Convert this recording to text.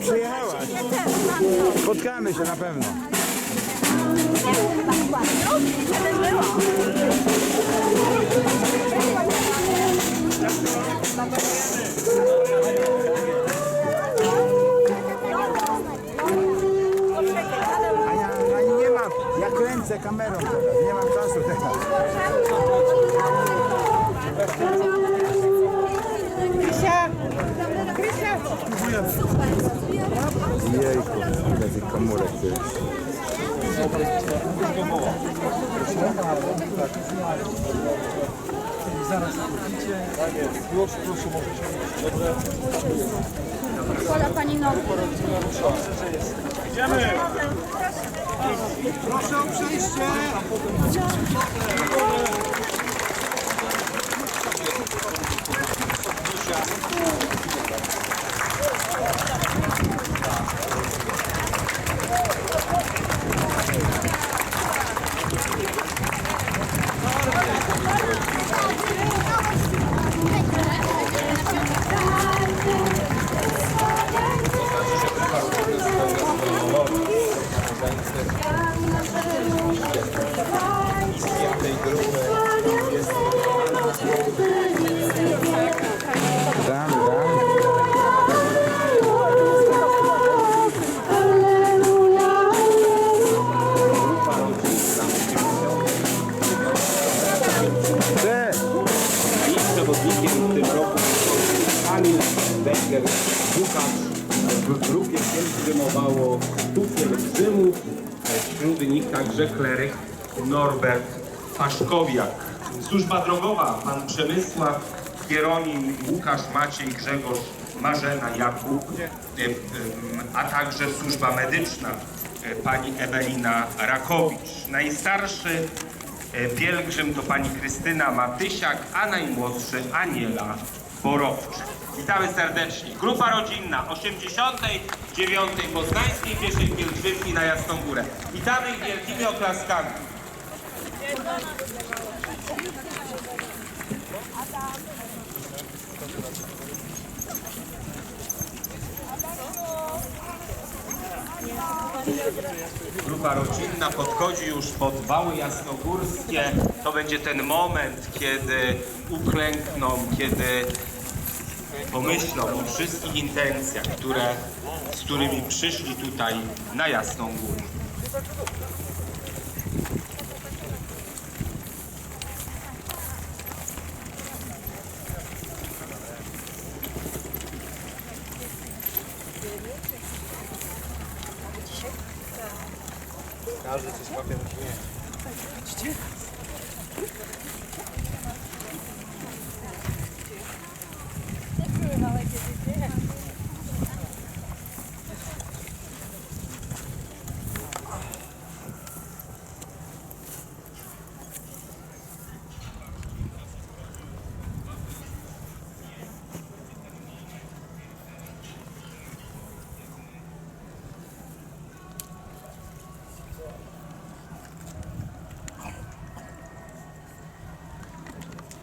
przyjechałaś. Spotkamy się na pewno. A ja, ja nie mam, ja kręcę kamerą teraz, nie mam czasu teraz. Jejku, ile tych komórek tu jest. Pola pani nogi. Proszę o przejście. Roku Kamil Becker Łukasz. W grupie pielgrzymowało tufiel Rzymu, wśród nich także kleryk Norbert Paszkowiak. Służba drogowa, pan Przemysław, Hieronim, Łukasz, Maciej, Grzegorz, Marzena, Jakub, e, e, a także służba medyczna, e, pani Ewelina Rakowicz. Najstarszy Pielgrzym to pani Krystyna Matysiak, a najmłodszy Aniela Borowczyk. Witamy serdecznie. Grupa rodzinna 89. Poznańskiej Pieszej Pielgrzymki na Jasną Górę. Witamy ich wielkimi oklaskami. Grupa rodzinna podchodzi już pod wały jasnogórskie. To będzie ten moment, kiedy uklękną, kiedy pomyślą o wszystkich intencjach, które, z którymi przyszli tutaj na Jasną Górę. Każdy coś łapie, nie.